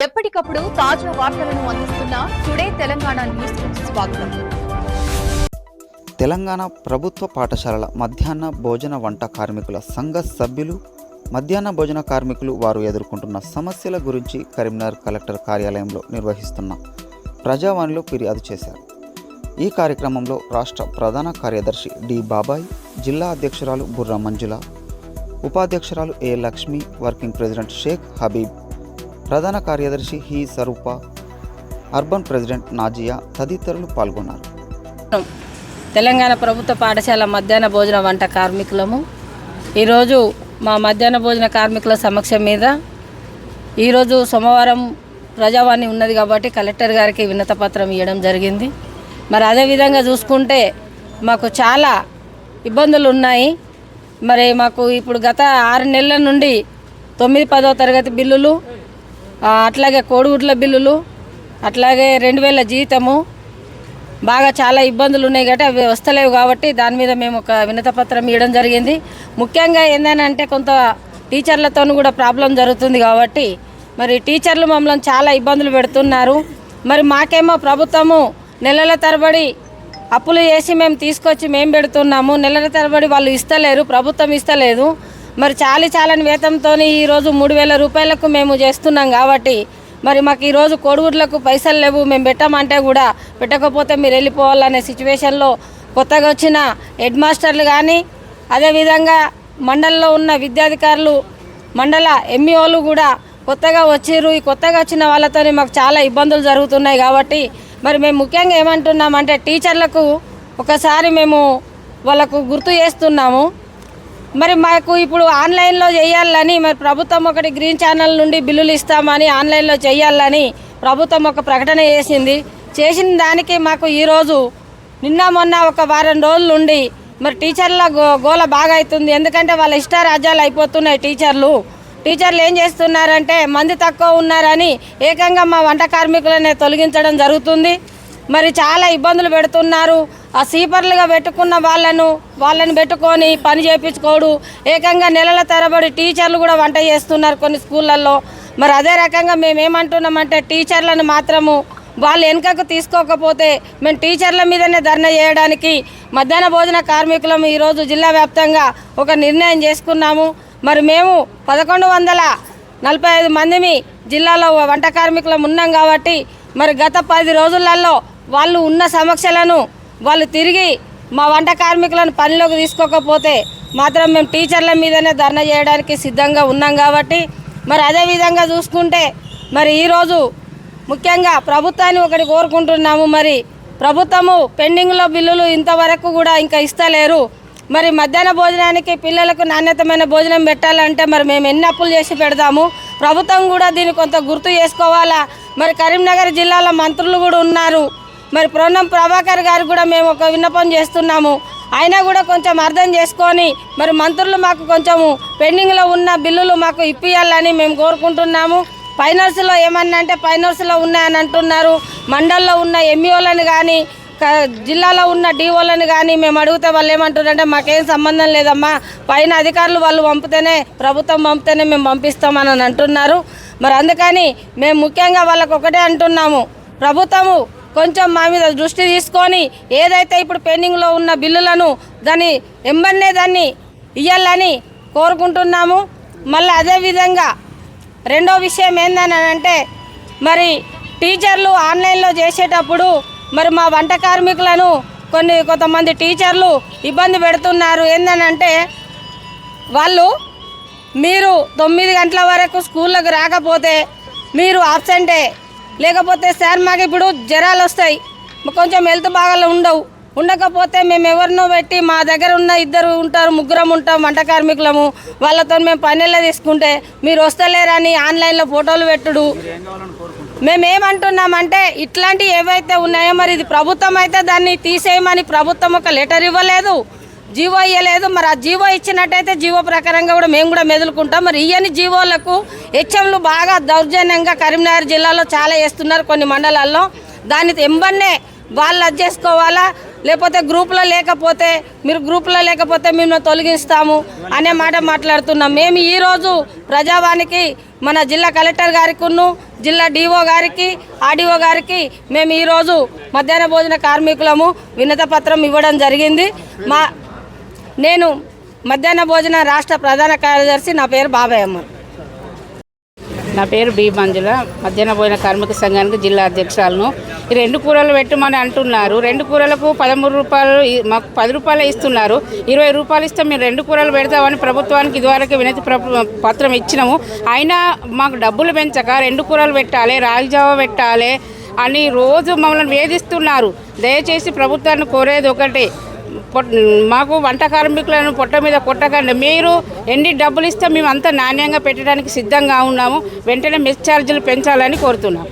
ఎప్పటికప్పుడు తాజా వార్తలను అందిస్తున్న టుడే తెలంగాణ న్యూస్ స్వాగతం. తెలంగాణ ప్రభుత్వ పాఠశాలల మధ్యాహ్న భోజన వంట కార్మికుల సంఘ సభ్యులు మధ్యాహ్న భోజన కార్మికులు వారు ఎదుర్కొంటున్న సమస్యల గురించి కరీంనగర్ కలెక్టర్ కార్యాలయంలో నిర్వహిస్తున్న ప్రజావాణిలో ఫిర్యాదు చేశారు. ఈ కార్యక్రమంలో రాష్ట్ర ప్రధాన కార్యదర్శి డి బాబాయ్ జిల్లా అధ్యక్షురాలు Burra Manjula ఉపాధ్యక్షురాలు A Lakshmi working president Sheikh Habib ప్రధాన కార్యదర్శి హి సరూప అర్బన్ ప్రెసిడెంట్ నాజియా తదితరులు పాల్గొన్నారు. తెలంగాణ ప్రభుత్వ పాఠశాల మధ్యాహ్న భోజన వంట కార్మికులము. ఈరోజు మా మధ్యాహ్న భోజన కార్మికుల సమక్షం మీద ఈరోజు సోమవారం ప్రజావాణి ఉన్నది కాబట్టి కలెక్టర్ గారికి వినత పత్రం ఇవ్వడం జరిగింది. మరి అదేవిధంగా చూసుకుంటే మాకు చాలా ఇబ్బందులు ఉన్నాయి. మరి మాకు ఇప్పుడు గత ఆరు నెలల నుండి తొమ్మిది పదో తరగతి బిల్లులు అట్లాగే కోడిగుడ్ల బిల్లులు అట్లాగే రెండు వేల జీతము. బాగా చాలా ఇబ్బందులు ఉన్నాయి కాబట్టి అవి వస్తలేవు కాబట్టి దాని మీద మేము ఒక వినత పత్రం ఇవ్వడం జరిగింది. ముఖ్యంగా ఏంటంటే కొంత టీచర్లతో కూడా ప్రాబ్లం జరుగుతుంది కాబట్టి మరి టీచర్లు మమ్మల్ని చాలా ఇబ్బందులు పెడుతున్నారు. మరి మాకేమో ప్రభుత్వము నెలల తరబడి అప్పులు చేసి మేము తీసుకొచ్చి మేము పెడుతున్నాము. నెలల తరబడి వాళ్ళు ఇస్తలేరు ప్రభుత్వం ఇస్తలేదు. మరి చాలి చాలని వేతంతో ఈరోజు మూడు వేల రూపాయలకు మేము చేస్తున్నాం కాబట్టి మరి మాకు ఈరోజు కోడిగుడ్లకు పైసలు లేవు మేము పెట్టమంటే కూడా పెట్టకపోతే మీరు వెళ్ళిపోవాలనే సిచ్యువేషన్లో కొత్తగా వచ్చిన హెడ్ మాస్టర్లు కానీ అదేవిధంగా మండలంలో ఉన్న విద్యాధికారులు మండల ఎంఈఓలు కూడా కొత్తగా వచ్చిర్రు. ఈ కొత్తగా వచ్చిన వాళ్ళతో మాకు చాలా ఇబ్బందులు జరుగుతున్నాయి కాబట్టి మరి మేము ముఖ్యంగా ఏమంటున్నామంటే టీచర్లకు ఒకసారి మేము వాళ్ళకు గుర్తు చేస్తున్నాము. మరి మాకు ఇప్పుడు ఆన్లైన్లో చేయాలని మరి ప్రభుత్వం ఒకటి గ్రీన్ ఛానల్ నుండి బిల్లులు ఇస్తామని ఆన్లైన్లో చేయాలని ప్రభుత్వం ఒక ప్రకటన చేసింది. చేసిన దానికి మాకు ఈరోజు నిన్న మొన్న ఒక వారం రోజుల నుండి మరి టీచర్ల గో గోల బాగా అవుతుంది ఎందుకంటే వాళ్ళ ఇష్టారాజ్యాలు అయిపోతున్నాయి టీచర్లు. టీచర్లు ఏం చేస్తున్నారంటే మంది తక్కువ ఉన్నారని ఏకంగా మా వంట కార్మికులనే తొలగించడం జరుగుతుంది. మరి చాలా ఇబ్బందులు పెడుతున్నారు. ఆ సీపర్లుగా పెట్టుకున్న వాళ్ళను వాళ్ళని పెట్టుకొని పని చేయించుకోడు ఏకంగా నెలల తరబడి టీచర్లు కూడా వంట చేస్తున్నారు కొన్ని స్కూళ్ళల్లో. మరి అదే రకంగా మేము ఏమంటున్నామంటే టీచర్లను మాత్రము వాళ్ళు వెనుకకు తీసుకోకపోతే మేము టీచర్ల మీదనే ధర్నా చేయడానికి మధ్యాహ్న భోజన కార్మికులం ఈరోజు జిల్లా వ్యాప్తంగా ఒక నిర్ణయం చేసుకున్నాము. మరి మేము పదకొండు వందల నలభై ఐదు మందిమి జిల్లాలో వంట కార్మికులం ఉన్నాం కాబట్టి మరి గత పది రోజులలో వాళ్ళు ఉన్న సమస్యలను వాళ్ళు తిరిగి మా వంట కార్మికులను పనిలోకి తీసుకోకపోతే మాత్రం మేము టీచర్ల మీదనే ధర్నా చేయడానికి సిద్ధంగా ఉన్నాం కాబట్టి మరి అదే విధంగా చూసుకుంటే మరి ఈరోజు ముఖ్యంగా ప్రభుత్వాన్ని ఒకటి కోరుకుంటున్నాము మరి ప్రభుత్వము పెండింగ్లో బిల్లులు ఇంతవరకు కూడా ఇంకా ఇస్తలేరు. మరి మధ్యాహ్న భోజనానికి పిల్లలకు నాణ్యతమైన భోజనం పెట్టాలంటే మరి మేము ఎన్ని అప్పులు చేసి పెడదాము ప్రభుత్వం కూడా దీన్ని కొంత గుర్తు చేసుకోవాలా? మరి కరీంనగర్ జిల్లాలో మంత్రులు కూడా ఉన్నారు. మరి ప్రొన్నం ప్రభాకర్ గారు కూడా మేము ఒక విన్నపం చేస్తున్నాము. అయినా కూడా కొంచెం అర్థం చేసుకొని మరి మంత్రులు మాకు కొంచెము పెండింగ్లో ఉన్న బిల్లులు మాకు ఇప్పియాలని మేము కోరుకుంటున్నాము. ఫైనాన్స్లో ఏమన్నా అంటే ఫైనాన్స్లో ఉన్నాయని అంటున్నారు. మండల్లో ఉన్న ఎంఈఓలను కానీ జిల్లాలో ఉన్న డీఓలను కానీ మేము అడిగితే వాళ్ళు ఏమంటున్నారంటే మాకేం సంబంధం లేదమ్మా. పైన అధికారులు వాళ్ళు పంపితేనే ప్రభుత్వం పంపితేనే మేము పంపిస్తామని అని అంటున్నారు. మరి అందుకని మేము ముఖ్యంగా వాళ్ళకు ఒకటే అంటున్నాము. ప్రభుత్వము కొంచెం మా మీద దృష్టి తీసుకొని ఏదైతే ఇప్పుడు పెండింగ్లో ఉన్న బిల్లులను దాన్ని ఎంబన్నే దాన్ని ఇయ్యాలని కోరుకుంటున్నాము. మళ్ళీ అదేవిధంగా రెండో విషయం ఏందని అంటే మరి టీచర్లు ఆన్లైన్లో చేసేటప్పుడు మరి మా వంట కార్మికులను కొన్ని కొంతమంది టీచర్లు ఇబ్బంది పెడుతున్నారు. ఏందనంటే వాళ్ళు మీరు తొమ్మిది గంటల వరకు స్కూళ్ళకు రాకపోతే మీరు ఆబ్సెంటే. లేకపోతే సార్ మాకు ఇప్పుడు జ్వరాలు వస్తాయి. కొంచెం హెల్త్ బాగా ఉండవు. ఉండకపోతే మేము ఎవరినో పెట్టి మా దగ్గర ఉన్న ఇద్దరు ఉంటారు ముగ్గురం ఉంటాం వంట కార్మికులము. వాళ్ళతో మేము పనిలో తీసుకుంటే మీరు వస్తలేరని ఆన్లైన్లో ఫోటోలు పెట్టుడు. మేమేమంటున్నామంటే ఇట్లాంటివి ఏవైతే ఉన్నాయో మరి ఇది ప్రభుత్వం అయితే దాన్ని తీసేయమని ప్రభుత్వం ఒక లెటర్ ఇవ్వలేదు. జీవో ఇవ్వలేదు మరి ఆ జీవో ఇచ్చినట్టయితే జీవో ప్రకారంగా కూడా మేము కూడా మెదులుకుంటాం. మరి ఇవన్నీ జీవోలకు హెచ్ఎంలు బాగా దౌర్జన్యంగా కరీంనగర్ జిల్లాలో చాలా వేస్తున్నారు కొన్ని మండలాల్లో. దాన్ని ఎంబన్నే వాళ్ళు అది చేసుకోవాలా? లేకపోతే గ్రూప్లో లేకపోతే మీరు గ్రూప్లో లేకపోతే మేము తొలగిస్తాము అనే మాట మాట్లాడుతున్నాం. మేము ఈరోజు ప్రజావానికి మన జిల్లా కలెక్టర్ గారికిను జిల్లా డిఓ గారికి ఆర్డీఓ గారికి మేము ఈరోజు మధ్యాహ్న భోజన కార్మికులము వినత పత్రం ఇవ్వడం జరిగింది. మా నేను మధ్యాహ్న భోజన రాష్ట్ర ప్రధాన కార్యదర్శి నా పేరు బాబాయ్ అమ్మ నా పేరు బి మంజుల. మధ్యాహ్న భోజన కార్మిక సంఘానికి జిల్లా అధ్యక్షురాలను. ఈ రెండు కూరలు పెట్టమని అంటున్నారు. రెండు కూరలకు పదమూడు రూపాయలు మాకు పది రూపాయలు ఇస్తున్నారు. ఇరవై రూపాయలు ఇస్తే మేము రెండు కూరలు పెడతామని ప్రభుత్వానికి ఇదివరకు వినతి ప్ర- పత్రం ఇచ్చినాము. అయినా మాకు డబ్బులు పెంచక రెండు కూరలు పెట్టాలి రాగిజావ పెట్టాలి అని రోజు మమ్మల్ని వేధిస్తున్నారు. దయచేసి ప్రభుత్వాన్ని కోరేది ఒకటే. మాకు వంట కార్మికులను పొట్ట మీద కొట్టకండి. మీరు ఎన్ని డబ్బులు ఇస్తే మేము అంతా నాణ్యంగా పెట్టడానికి సిద్ధంగా ఉన్నాము. వెంటనే మెస్ ఛార్జీలు పెంచాలని కోరుతున్నాం.